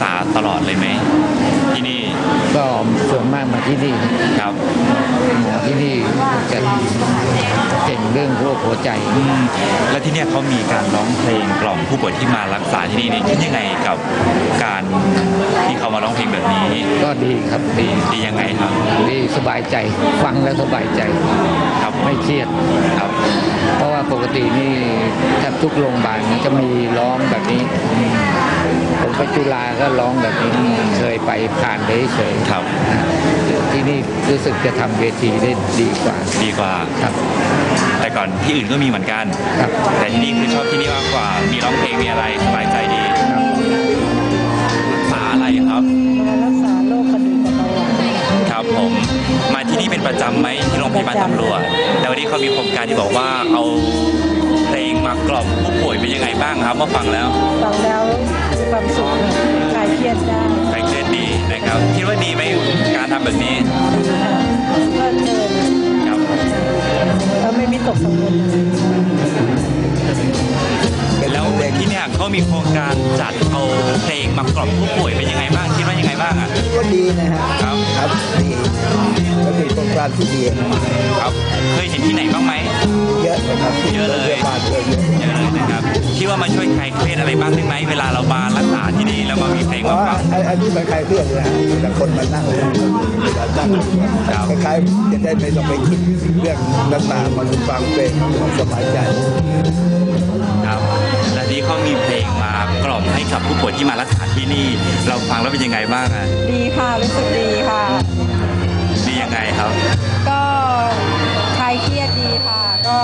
ษาตลอดเลยไหมที่นี่ก็ส่วนมากมาที่นี่ครับหมอที่นี่จะเก่งเรื่องโรคหัวใจอืมแล้วที่เนี่ยเขามีการร้องเพลงกล่อมผู้ป่วยที่มารักษาที่นี่นี่คิดยังไงกับการที่เขามาร้องเพลงแบบนี้ ก็ดีครับดีดียังไงครับดีสบายใจฟังแล้วสบายใจ ครับไม่เครียดครับ เพราะว่าปกตินี่แทบทุกโรงพยาบาลมันจะมีร้องแบบนี้ ผมไปจุฬาก็ร้องแบบนี้เคยไปผ่านไปเฉยๆครับ ที่นี่รู้สึกจะทำเวทีได้ดีกว่า ดีกว่าครับ แต่ก่อนที่อื่นก็มีเหมือนกันครับแต่ที่นี่คือชอบที่นี่มากกว่า มีร้องเพลงมีอะไรสบายใจ นี่เป็นประจำไหมที่โรงพยาบาลตำรวจแต่วันนี้เขามีโครงการที่บอกว่าเอาเพลงมากล่อมผู้ป่วยเป็นยังไงบ้างครับเมื่อฟังแล้วฟังแล้วมีความสุขคลายเครียดได้ใครเคลื่อนดีนะครับคิดว่าดีไหมการทำแบบนี้เพลิดเพลินครับแล้วไม่มีตกกังวลแล้วที่เนี่ยเขามีโครงการจัดเอาเพลงมากล่อมผู้ป่วยเป็นยังไงบ้างคิดว่ายังไงบ้างอะก็ดีนะฮะครับครับดีก็เป็นโครงการที่ดีครับ เคยเห็นที่ไหนบ้างไหมเยอะนะครับเยอะเลยโรงพาบาลเยอะเยอะเยอะเลยนะครับคิดว่ามาช่วยคลายเครียดอะไรบ้างได้ไหมเวลาเรามารักษาที่นี่แล้วมามีเพลงเพมาราะฟัว่างอันอันนี้มันคลายเครียดเลยฮะแต่คนมานั่งนั่งคล้ายๆจะได้ไม่ต้องไปคิดเรื่องต่างๆมันฟังเพลงสบายใจครับและ นี่เขามีเพลงมากล่อมให้กับผู้ป่วยที่มารักษาที่นี่ เราฟังแล้วเป็นยังไงบ้างอะดีค่ะรู้สึกดีค่ะ ดียังไงครับ ก็คลายเครียดดีค่ะ ก็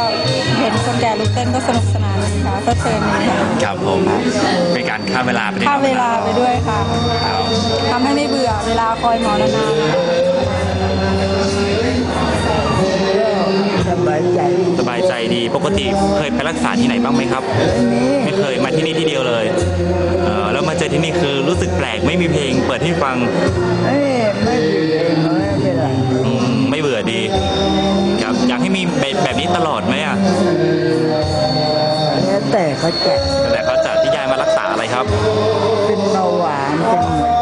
เห็นคนแก่ลุกเต้นก็สนุกสนานดีค่ะก็เชิญดีค่ะครับผมเป็นการฆ่าเวลาไปด้วยฆ่านะเวลาไปด้วยค่ะครับทำให้ไม่เบื่อเวลาคอยหมอนานๆ ปกติเคยไปรักษาที่ไหนบ้างไหมครับ ไม่เคยมาที่นี่ที่เดียวเลยเออแล้วมาเจอที่นี่คือรู้สึกแปลกไม่มีเพลง เปิดให้ฟังเอ้ยไม่ดีเลยไม่เป็นไรอืมไม่เบื่อดีครับอยากให้มีแบบแบบนี้ตลอดไหมอะแล้วแต่เขาจะแต่เขาจัดที่ยายมารักษาอะไรครับ เป็นเบาหวานเป็น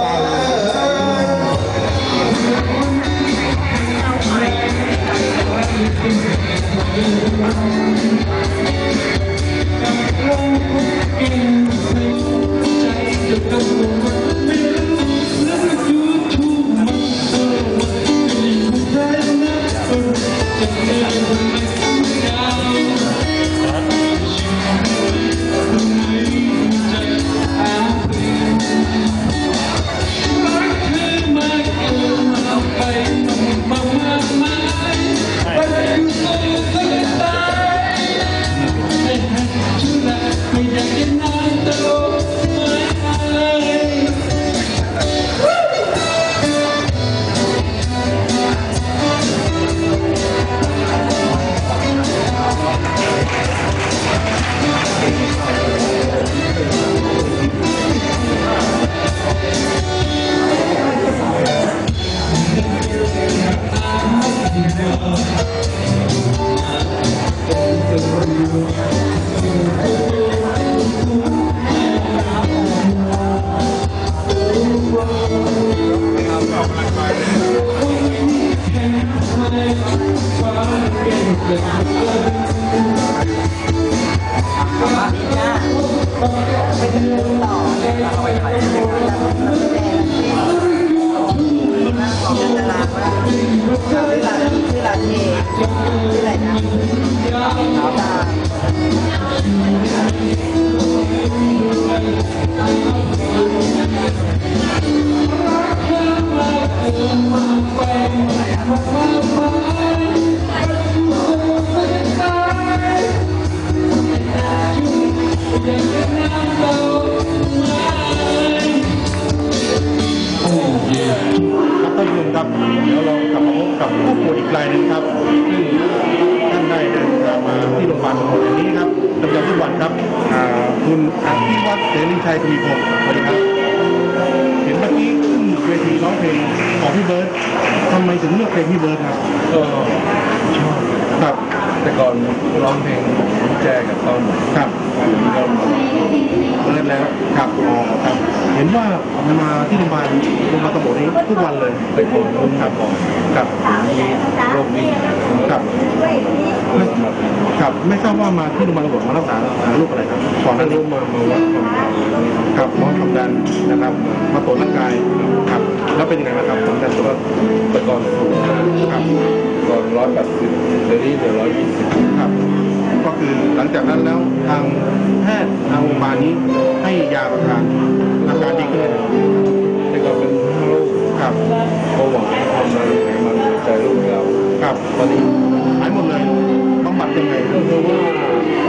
หั ชัยทวีพงศ์สวัสดีครับเห็นเมื่อกี้ขึ้นเวทีร้องเพลงของพี่เบิร์ดทำไมถึงเลือกเพลงพี่เบิร์ดครับก็ชอบครับแต่ก่อนร้องเพลงผมแจกับต้นครับเล่นแล้วครับอ๋อครับ เห็นว่ามาที่โรงพยาบาลโรงพยาบาลตำรวจนี้ทุกวันเลยไปโอนคนครับครับมีโรคนี้ ครับไม่ครับไม่ทราบว่ามาที่โรงพยาบาลตำรวจมารักษาโรคอะไรครับก่อนหน้านี้มามาวัดครับวัดความดันนะครับ มาตรวจร่างกายครับแล้วเป็นยังไงบ้างครับผมการตรวจแต่ก่อนสูงครับก่อนร้อยแปดสิบเดี๋ยวนี้เหลือร้อยยี่สิบครับ ก็คือหลังจากนั้นแล้วทางแพทย์ทางโรงพยาบาลนี้ให้ยาประทานอาการดีขึ้นแต่ก็เป็นโรคครับเบาหวานความดันไขมันหัวใจโรคเกาต์ ครับตอนนี้หายหมดเลยบำบัดยังไงก็คือว่า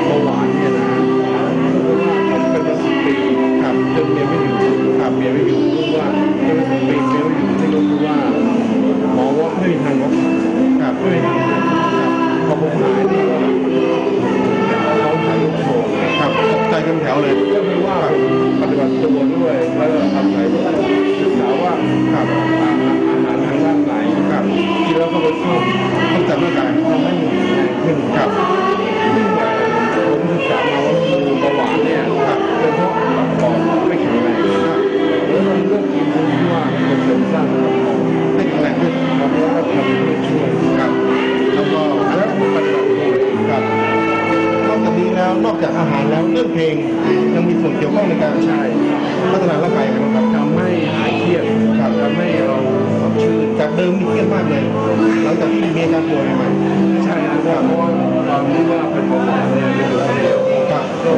เบาหวานเนี่ยนะผมเป็นมาสิบปีครับจนเมียไม่อยู่ครับเมียไม่อยู่ ยังมีส่วนเกี่ยวข้องในการใช้พัฒนาร่างกายกันครับทำให้หายเครียดครับทำให้เราสดชื่นจากเดิมมีเครียดมากเลย หลังจากที่มีอาการป่วยใหม่ๆใช่ครับเพราะว่าตอนที่ว่าเป็นหมอเนี่ยเป็นอยู่คนเดียวครับก็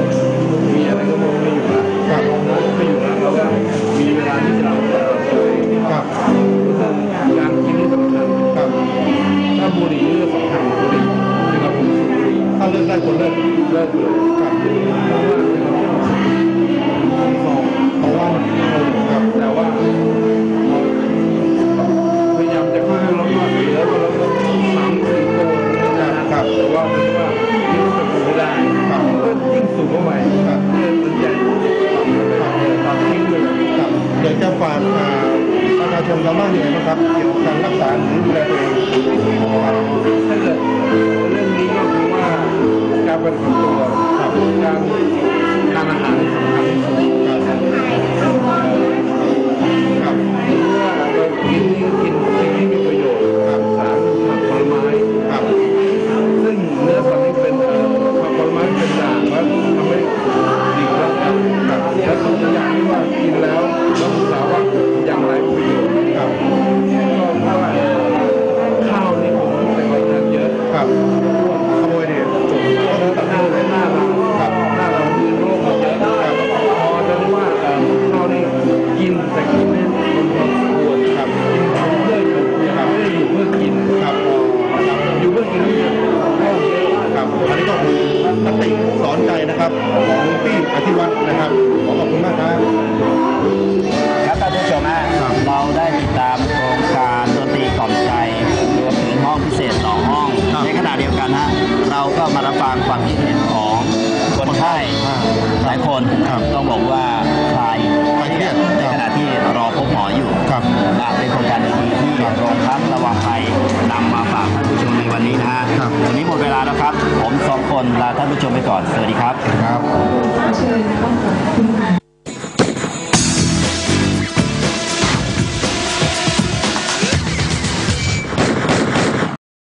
มีอะไรก็มองไม่อยู่แล้วครับไม่อยู่แล้วเราก็มีเวลาที่จะเราจะตัวเองครับ ว่าไม่ว่าที่มันเป็นไม่ได้ก็ยิ่งสูงเข้าไปครับเลือดมันใหญ่ตัดทิ้งเลยครับอยากจะฝากประชาชนชาบ้านยังไงบ้างครับเกี่ยวกับการรักษาหรือดูแลตัวเองถ้าเกิดเรื่องนี้ก็คือว่าการเป็นคนตัวขับการทานอาหารสำคัญที่สุด สอนใจนะครับของหลวงพี่อธิวัฒน์นะครับขอขอบคุณมากครับครับท่านผู้ชมฮะเราได้ติดตามโครงการดนตรีกล่อมใจรวมถึงห้องพิเศษสองห้อง ในขณะเดียวกันฮะเราก็มารับฟังความคิดเห็นของคนไข้หลายคนต้องบอกว่าคลายเครียดในขณะที่รอพบหมอ คนลาท่านผู้ชมไปก่อน สวัสดีครับ ครับ